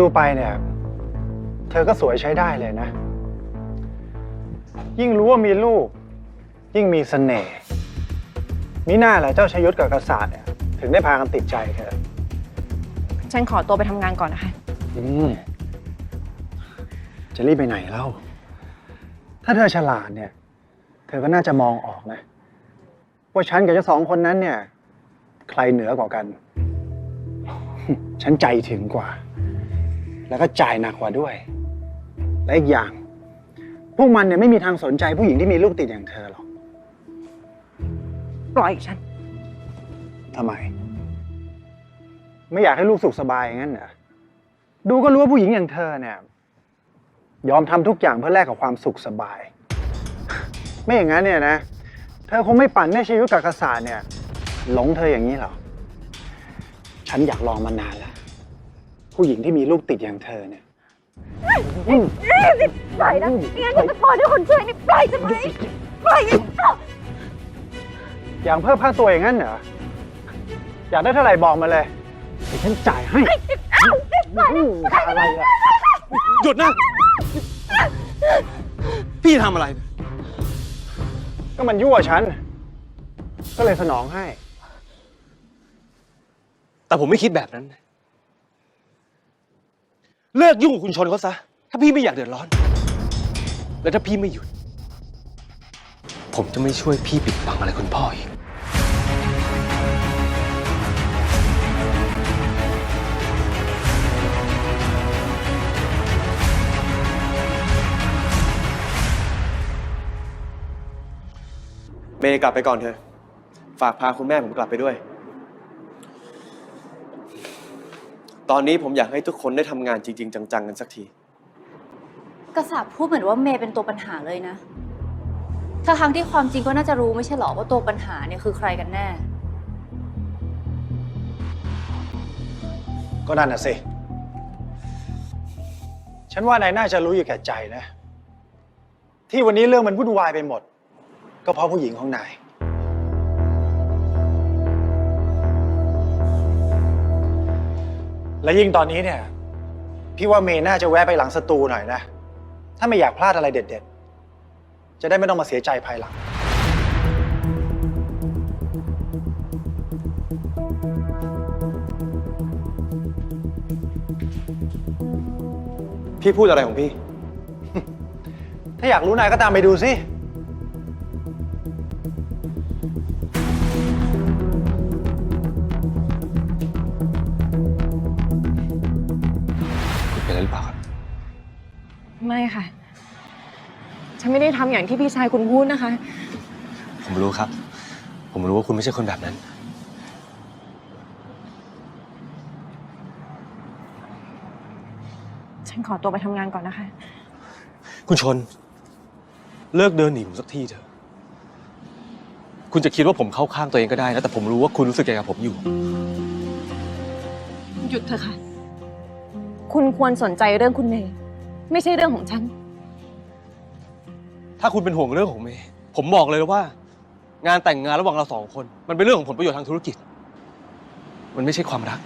ดูๆไปเนี่ย เธอก็สวยใช้ได้เลยนะ ยิ่งรู้ว่ามีลูก ยิ่งมีเสน่ห์มิน่าแหละเจ้าชยุทธกับกษัตริย์เนี่ยถึงได้พากันติดใจเธอ ฉันขอตัวไปทำงานก่อนนะคะ อืมจะรีบไปไหนเล่า ถ้าเธอฉลาดเนี่ย เธอก็น่าจะมองออกนะ ว่าฉันกับเจ้าสองคนนั้นเนี่ย ใครเหนือกว่ากัน ฉันใจถึงกว่า แล้วก็จ่ายหนักกว่าด้วย และอีกอย่าง พวกมันเนี่ยไม่มีทางสนใจผู้หญิงที่มีลูกติดอย่างเธอหรอกปล่อยฉันทำไม ไม่อยากให้ลูกสุขสบายอย่างนั้นเหรอดูก็รู้ว่าผู้หญิงอย่างเธอเนี่ย ยอมทำทุกอย่างเพื่อแลกกับความสุขสบาย ไม่อย่างนั้นเนี่ยนะ เธอคงไม่ปั่นให้ชีวิตกับกษัตริย์เนี่ย หลงเธออย่างนี้หรอกฉันอยากลองมานานแล้ว ผู้หญิงที่มีลูกติดอย่างเธอเนี่ยอืมปล่อยนะไม่งั้นฉันจะพอด้วยคนช่วยนี่ปล่อยฉันไหมปล่อยอย่างเพิ่มค่าตัวอย่างนั้นเหรอ อยากได้เท่าไหร่บอกมาเลยเดี๋ยวฉันจ่ายให้อืมอะไรอะหยุดนะ พี่ทำอะไรเนี่ยก็มันยั่วฉัน ก็เลยสนองให้ แต่ผมไม่คิดแบบนั้น เลิกยุ่งกับคุณชนเขาซะ ถ้าพี่ไม่อยากเดือดร้อน และถ้าพี่ไม่หยุด ผมจะไม่ช่วยพี่ปิดบังอะไรคุณพ่ออีก เมย์กลับไปก่อนเถอะ ฝากพาคุณแม่ผมกลับไปด้วย ตอนนี้ผมอยากให้ทุกคนได้ทำงานจริง ๆ จัง ๆ กันสักที กษัตริย์พูดเหมือนว่าเมย์เป็นตัวปัญหาเลยนะถ้าทั้งที่ความจริงก็น่าจะรู้ไม่ใช่หรอว่าตัวปัญหาเนี่ยคือใครกันแน่ ก็นั่นน่ะสิ ฉันว่านายน่าจะรู้อยู่แก่ใจนะ ที่วันนี้เรื่องมันวุ่นวายไปหมด ก็เพราะผู้หญิงของนาย และยิ่งตอนนี้เนี่ย พี่ว่าเมย์น่าจะแวะไปหลังสตูหน่อยนะ ถ้าไม่อยากพลาดอะไรเด็ดๆ จะได้ไม่ต้องมาเสียใจภายหลัง พี่พูดอะไรของพี่ ถ้าอยากรู้นายก็ตามไปดูสิ อะไรหรือเปล่าครับไม่ค่ะ ฉันไม่ได้ทำอย่างที่พี่ชายคุณพูดนะคะ ผมรู้ครับ ผมรู้ว่าคุณไม่ใช่คนแบบนั้น ฉันขอตัวไปทำงานก่อนนะคะ คุณชน เลิกเดินหนีผมสักทีเถอะ คุณจะคิดว่าผมเข้าข้างตัวเองก็ได้นะแต่ผมรู้ว่าคุณรู้สึกยังไงกับผมอยู่ หยุดเถอะค่ะ คุณควรสนใจเรื่องคุณเมย์ไม่ใช่เรื่องของฉัน ถ้าคุณเป็นห่วงเรื่องของเมย์ผมบอกเลยว่า งานแต่งงานระหว่างเราสองคน มันเป็นเรื่องของผลประโยชน์ทางธุรกิจ มันไม่ใช่ความรัก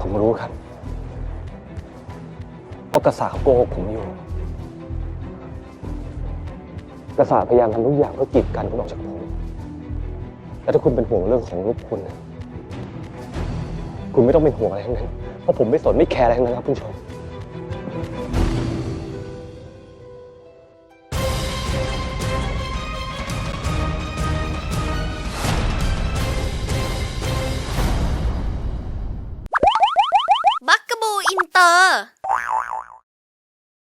ผมรู้ครับว่ากษาเขาโกหกผมอยู่ กษาพยายามทำทุกอย่างเพื่อกีดกันคุณออกจากผม แล้วถ้าคุณเป็นห่วงเรื่องของลูกคุณนะคุณไม่ต้องเป็นห่วงอะไรทั้งนั้น เพราะผมไม่สนไม่แคร์อะไรทั้งนั้นครับคุณชม